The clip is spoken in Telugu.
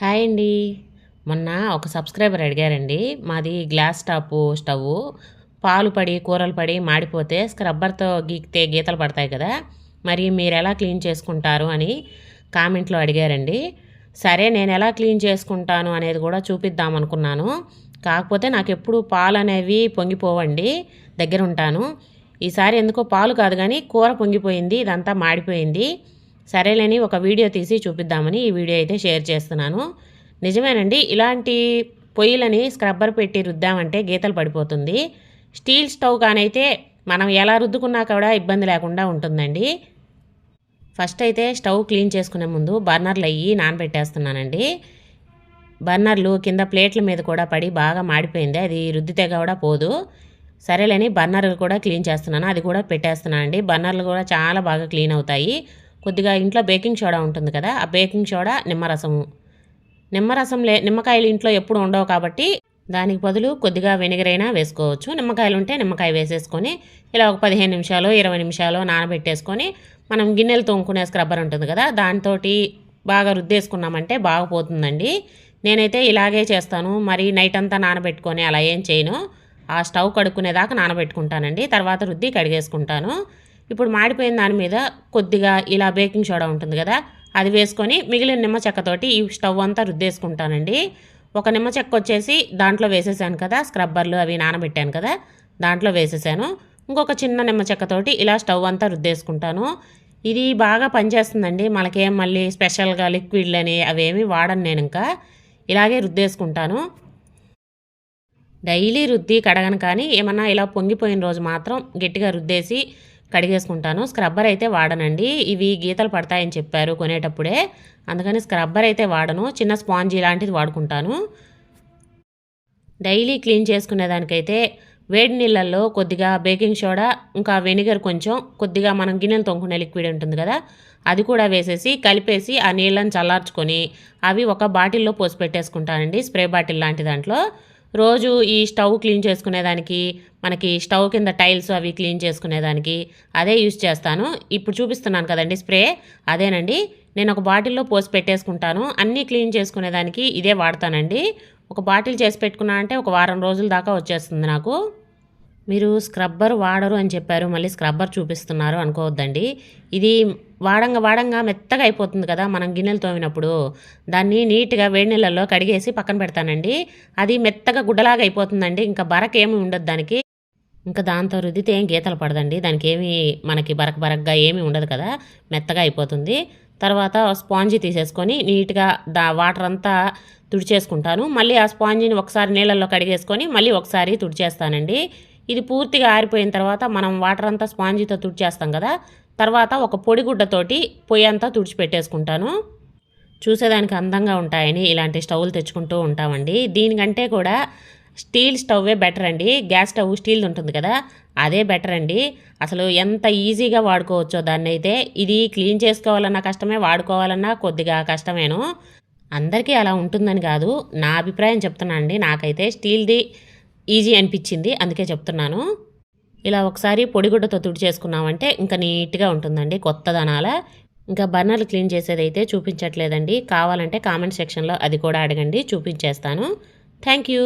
హాయ్ అండి. మొన్న ఒక సబ్స్క్రైబర్ అడిగారండి. మాది గ్లాస్ టాప్ స్టవ్ పాలు పడి కూరలు పడి మాడిపోతే స్క్రబ్బర్తో గీకితే గీతలు పడతాయి కదా. మరి మీరు ఎలా క్లీన్ చేసుకుంటారు అని కామెంట్లో అడిగారండి. సరే నేను ఎలా క్లీన్ చేసుకుంటాను అనేది కూడా చూపిద్దాం అనుకున్నాను. కాకపోతే నాకు ఎప్పుడు పాలు అనేవి పొంగిపోవండి. దగ్గర ఉంటాను ఈసారి ఎందుకో పాలు కాదు కానీ కూర పొంగిపోయింది ఇదంతా మాడిపోయింది. సరేలేని ఒక వీడియో తీసి చూపిద్దామని ఈ వీడియో అయితే షేర్ చేస్తున్నాను. నిజమేనండి ఇలాంటి పొయ్యిలని స్క్రబ్బర్ పెట్టి రుద్దామంటే గీతలు పడిపోతుంది. స్టీల్ స్టవ్ కానైతే మనం ఎలా రుద్దుకున్నా కూడా ఇబ్బంది లేకుండా ఉంటుందండి. ఫస్ట్ అయితే స్టవ్ క్లీన్ చేసుకునే ముందు బర్నర్లు అయ్యి నానబెట్టేస్తున్నానండి. బర్నర్లు కింద ప్లేట్ల మీద కూడా పడి బాగా మాడిపోయింది. అది రుద్దితే కూడా పోదు. సరేలేని బర్నర్లు కూడా క్లీన్ చేస్తున్నాను. అది కూడా పెట్టేస్తున్నాను అండి బర్నర్లు కూడా చాలా బాగా క్లీన్ అవుతాయి. కొద్దిగా ఇంట్లో బేకింగ్ సోడా ఉంటుంది కదా ఆ బేకింగ్ సోడా నిమ్మరసము. నిమ్మరసం లే నిమ్మకాయలు ఇంట్లో ఎప్పుడు ఉండవు కాబట్టి దానికి బదులు కొద్దిగా వెనిగర్ అయినా వేసుకోవచ్చు. నిమ్మకాయలు ఉంటే నిమ్మకాయ వేసేసుకొని ఇలా ఒక పదిహేను నిమిషాలు ఇరవై నిమిషాలు నానబెట్టేసుకొని మనం గిన్నెలు తోముకునే స్క్రబ్బర్ ఉంటుంది కదా దాంతో బాగా రుద్దేసుకున్నామంటే బాగా పోతుందండి నేనైతే ఇలాగే చేస్తాను. మరి నైట్ అంతా నానబెట్టుకొని అలా ఏం చేయను. ఆ స్టవ్ కడుక్కునేదాకా నానబెట్టుకుంటానండి. తర్వాత రుద్ది కడిగేసుకుంటాను. ఇప్పుడు మాడిపోయిన దాని మీద కొద్దిగా ఇలా బేకింగ్ సోడా ఉంటుంది కదా అది వేసుకొని మిగిలిన నిమ్మ చెక్కతోటి ఈ స్టవ్ అంతా రుద్దేసుకుంటానండి. ఒక నిమ్మ చెక్క వచ్చేసి దాంట్లో వేసేసాను కదా స్క్రబ్బర్లు అవి నానబెట్టాను కదా దాంట్లో వేసేసాను. ఇంకొక చిన్న నిమ్మ చెక్కతోటి ఇలా స్టవ్ అంతా రుద్దేసుకుంటాను. ఇది బాగా పనిచేస్తుందండి మనకేం మళ్ళీ స్పెషల్గా లిక్విడ్లని అవేమి వాడను నేను ఇంకా. ఇలాగే రుద్దేసుకుంటాను. డైలీ రుద్ది కడగను కానీ ఏమన్నా ఇలా పొంగిపోయిన రోజు మాత్రం గట్టిగా రుద్దేసి కడిగేసుకుంటాను. స్క్రబ్బర్ అయితే వాడనండి. ఇవి గీతలు పడతాయని చెప్పారు కొనేటప్పుడే. అందుకని స్క్రబ్బర్ అయితే వాడను. చిన్న స్పాంజీ లాంటిది వాడుకుంటాను. డైలీ క్లీన్ చేసుకునేదానికైతే వేడి నీళ్ళల్లో కొద్దిగా బేకింగ్ సోడా ఇంకా వెనిగర్ కొంచెం కొద్దిగా మనం గిన్నెలు తొంగుకునే లిక్విడ్ ఉంటుంది కదా అది కూడా వేసేసి కలిపేసి ఆ నీళ్ళని చల్లార్చుకొని అవి ఒక బాటిల్లో పోసి పెట్టేసుకుంటానండి స్ప్రే బాటిల్ లాంటి దాంట్లో. రోజు ఈ స్టవ్ క్లీన్ చేసుకునేదానికి మనకి స్టవ్ కింద టైల్స్ అవి క్లీన్ చేసుకునేదానికి అదే యూస్ చేస్తాను. ఇప్పుడు చూపిస్తున్నాను కదండి స్ప్రే. అదేనండి. నేను ఒక బాటిల్లో పోసి పెట్టేసుకుంటాను. అన్నీ క్లీన్ చేసుకునేదానికి ఇదే వాడతానండి. ఒక బాటిల్ చేసి పెట్టుకున్నా అంటే ఒక వారం రోజుల దాకా వచ్చేస్తుంది నాకు. మీరు స్క్రబ్బర్ వాడరు అని చెప్పారు మళ్ళీ స్క్రబ్బర్ చూపిస్తున్నారు అనుకోవద్దండి. ఇది వాడంగా వాడంగా మెత్తగా అయిపోతుంది కదా మనం గిన్నెలు తోమినప్పుడు. దాన్ని నీట్గా వేడి నీళ్ళల్లో కడిగేసి పక్కన పెడతానండి. అది మెత్తగా గుడ్డలాగా అయిపోతుందండి ఇంకా బరకేమి ఉండదు దానికి. ఇంకా దాంతో రుద్దితే ఏం గీతలు పడదండి దానికి ఏమి మనకి బరక బరకగా ఏమీ ఉండదు కదా మెత్తగా అయిపోతుంది. తర్వాత స్పాంజీ తీసేసుకొని నీట్గా దా వాటర్ అంతా తుడిచేసుకుంటాను. మళ్ళీ ఆ స్పాంజీని ఒకసారి నీళ్ళల్లో కడిగేసుకొని మళ్ళీ ఒకసారి తుడిచేస్తానండి. ఇది పూర్తిగా ఆరిపోయిన తర్వాత మనం వాటర్ అంతా స్పాంజీతో తుడిచేస్తాం కదా. తర్వాత ఒక పొడిగుడ్డతోటి పొయ్యి అంతా తుడిచిపెట్టేసుకుంటాను. చూసేదానికి అందంగా ఉంటాయని ఇలాంటి స్టవ్లు తెచ్చుకుంటూ ఉంటామండి. దీనికంటే కూడా స్టీల్ స్టవ్వే బెటర్ అండి. గ్యాస్ స్టవ్ స్టీల్ ఉంటుంది కదా అదే బెటర్ అండి. అసలు ఎంత ఈజీగా వాడుకోవచ్చో దాన్ని అయితే ఇది క్లీన్ చేసుకోవాలన్నా కష్టమే వాడుకోవాలన్నా కొద్దిగా కష్టమేను. అందరికీ అలా ఉంటుందని కాదు నా అభిప్రాయం చెప్తున్నా అండి. నాకైతే స్టీల్ది ఈజీ అనిపించింది. అందుకే చెప్తున్నాను. ఇలా ఒకసారి పొడిగుడ్డతో తుడి చేసుకున్నామంటే ఇంకా నీట్గా ఉంటుందండి కొత్త దనాల ఇంకా బర్నర్లు క్లీన్ చేసేదైతే చూపించట్లేదండి. కావాలంటే కామెంట్ సెక్షన్లో అది కూడా అడగండి. చూపించేస్తాను. Thank you.